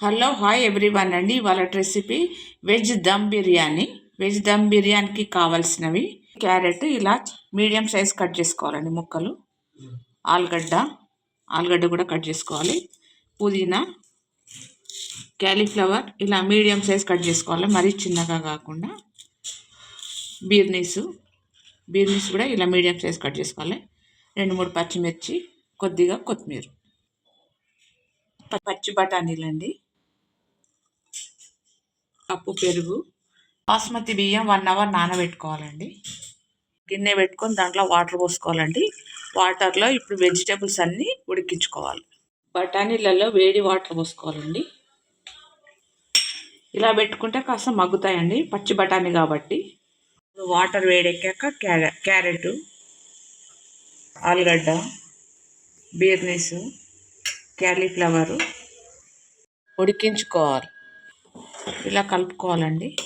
Hello hi everyone అండి. ఇవాళ recipe veg dum biryani. Veg dum బిర్యానీకి కావాల్సినవి క్యారెట్ ఇలా మీడియం సైజ్ కట్ చేసుకోవాలండి ముక్కలు. ఆలుగడ్డ ఆలుగడ్డ కూడా కట్ చేసుకోవాలి. పుదీనా క్యాలీఫ్లవర్ ఇలా మీడియం సైజ్ కట్ చేసుకోవాలి. మరీ చిన్నగా కాకుండా బీర్నీసు బీర్నీస్ కూడా ఇలా మీడియం సైజ్ కట్ చేసుకోవాలి. రెండు మూడు పచ్చిమిర్చి కొద్దిగా కొత్తిమీర. పచ్చి బఠానీలండి. కప్పు పెరుగు. బాస్మతి బియ్యం వన్ అవర్ నానబెట్టుకోవాలండి. గిన్నె పెట్టుకొని దాంట్లో వాటర్ పోసుకోవాలండి. వాటర్లో ఇప్పుడు వెజిటేబుల్స్ అన్నీ ఉడికించుకోవాలి. బఠానీలలో వేడి వాటర్ పోసుకోవాలండి. ఇలా పెట్టుకుంటే కాస్త మగ్గుతాయండి. పచ్చి బఠానీ కాబట్టి. వాటర్ వేడెక్కాక క్యారె క్యారెట్ ఆలుగడ్డ బీర్నీసు క్యాలీఫ్లవరు ఉడికించుకోవాలి. ఇలా కలుపుకోవాలండి.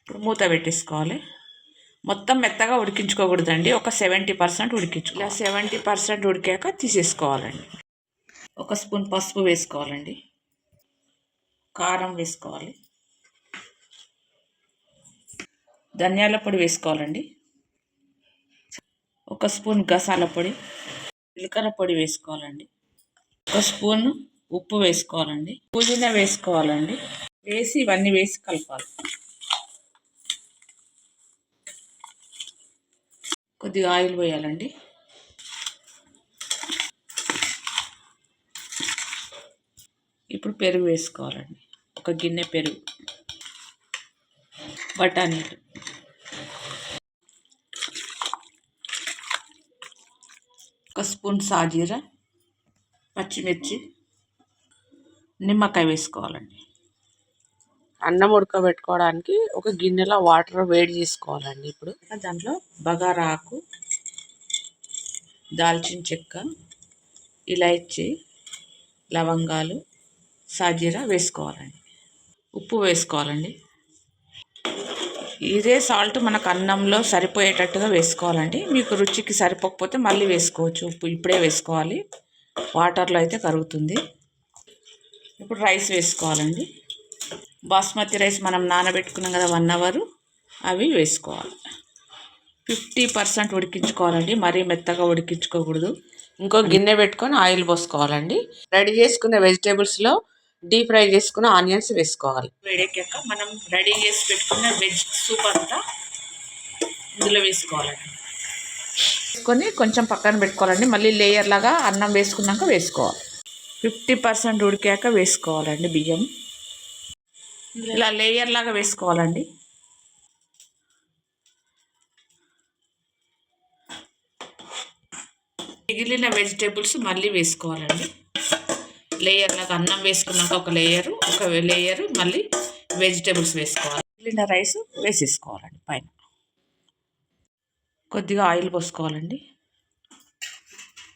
ఇప్పుడు మూత పెట్టేసుకోవాలి. మొత్తం మెత్తగా ఉడికించుకోకూడదండి. ఒక సెవెంటీ పర్సెంట్ ఉడికించు ఇలా సెవెంటీ పర్సెంట్ ఉడికాక తీసేసుకోవాలండి. ఒక స్పూన్ పసుపు వేసుకోవాలండి. కారం వేసుకోవాలి. ధనియాల పొడి వేసుకోవాలండి. ఒక స్పూన్ గసాల పొడి జీలకర్ర పొడి వేసుకోవాలండి. ఒక స్పూన్ ఉప్పు వేసుకోవాలండి. పుదీనా వేసుకోవాలండి. వేసి ఇవన్నీ వేసి కలపాలి. కొద్దిగా ఆయిల్ పోయాలండి. ఇప్పుడు పెరుగు వేసుకోవాలండి. ఒక గిన్నె పెరుగు. బఠానీలు. ఒక స్పూన్ సాజీరా పచ్చిమిర్చి. నిమ్మకాయ వేసుకోవాలండి. అన్నం ఉడకబెట్టుకోవడానికి ఒక గిన్నెలో వాటర్ వేడి చేసుకోవాలండి ఇప్పుడు. దాంట్లో బగారా ఆకు దాల్చిన చెక్క ఇలాచి లవంగాలు సాజీరా వేసుకోవాలండి. ఉప్పు వేసుకోవాలండి. ఇదే సాల్ట్ మనకు అన్నంలో సరిపోయేటట్టుగా వేసుకోవాలండి. మీకు రుచికి సరిపోకపోతే మళ్ళీ వేసుకోవచ్చు. ఉప్పు ఇప్పుడే వేసుకోవాలి. వాటర్లో అయితే కరుగుతుంది. ఇప్పుడు రైస్ వేసుకోవాలండి. బాస్మతి రైస్ మనం నానబెట్టుకున్నాం కదా వన్ అవరు అవి వేసుకోవాలి. ఫిఫ్టీ పర్సెంట్ ఉడికించుకోవాలండి మరీ మెత్తగా ఉడికించుకోకూడదు. ఇంకో గిన్నె పెట్టుకొని ఆయిల్ పోసుకోవాలండి. రెడీ చేసుకున్న వెజిటేబుల్స్లో డీప్ ఫ్రై చేసుకున్న ఆనియన్స్ వేసుకోవాలి. వేడెక్కాక మనం రెడీ చేసి పెట్టుకున్న వెజ్ సూప్ అంతా ఇందులో వేసుకోవాలండి. వేసుకొని కొంచెం పక్కన పెట్టుకోవాలండి మళ్ళీ లేయర్ లాగా అన్నం వేసుకున్నాక వేసుకోవాలి. ఫిఫ్టీ పర్సెంట్ ఉడికాక వేసుకోవాలండి బియ్యం. ఇలా లేయర్ లాగా వేసుకోవాలండి. మిగిలిన వెజిటేబుల్స్ మళ్ళీ వేసుకోవాలండి. లేయర్ లాగా అన్నం వేసుకున్నాక ఒక లేయరు ఒక లేయరు మళ్ళీ వెజిటేబుల్స్ వేసుకోవాలి. మిగిలిన రైస్ వేసేసుకోవాలండి పైన. కొద్దిగా ఆయిల్ పోసుకోవాలండి.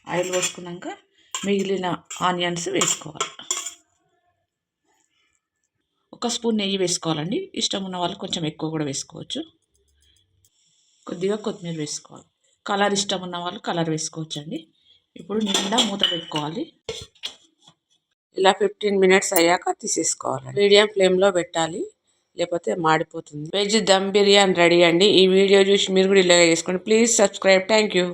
ఆయిల్ పోసుకున్నాక మిగిలిన ఆనియన్స్ వేసుకోవాలి. ఒక స్పూన్ నెయ్యి వేసుకోవాలండి. ఇష్టం ఉన్న వాళ్ళు కొంచెం ఎక్కువ కూడా వేసుకోవచ్చు. కొద్దిగా కొత్తిమీర వేసుకోవాలి. కలర్ ఇష్టం ఉన్న వాళ్ళు కలర్ వేసుకోవచ్చు అండి ఇప్పుడు నిండా మూత పెట్టుకోవాలి. ఇలా ఫిఫ్టీన్ మినిట్స్ అయ్యాక తీసేసుకోవాలి. మీడియం ఫ్లేమ్లో పెట్టాలి. లేకపోతే మాడిపోతుంది. వెజ్ దమ్ బిర్యానీ రెడీ అండి. ఈ వీడియో చూసి మీరు కూడా ఇలా చేసుకోండి. Please subscribe. Thank you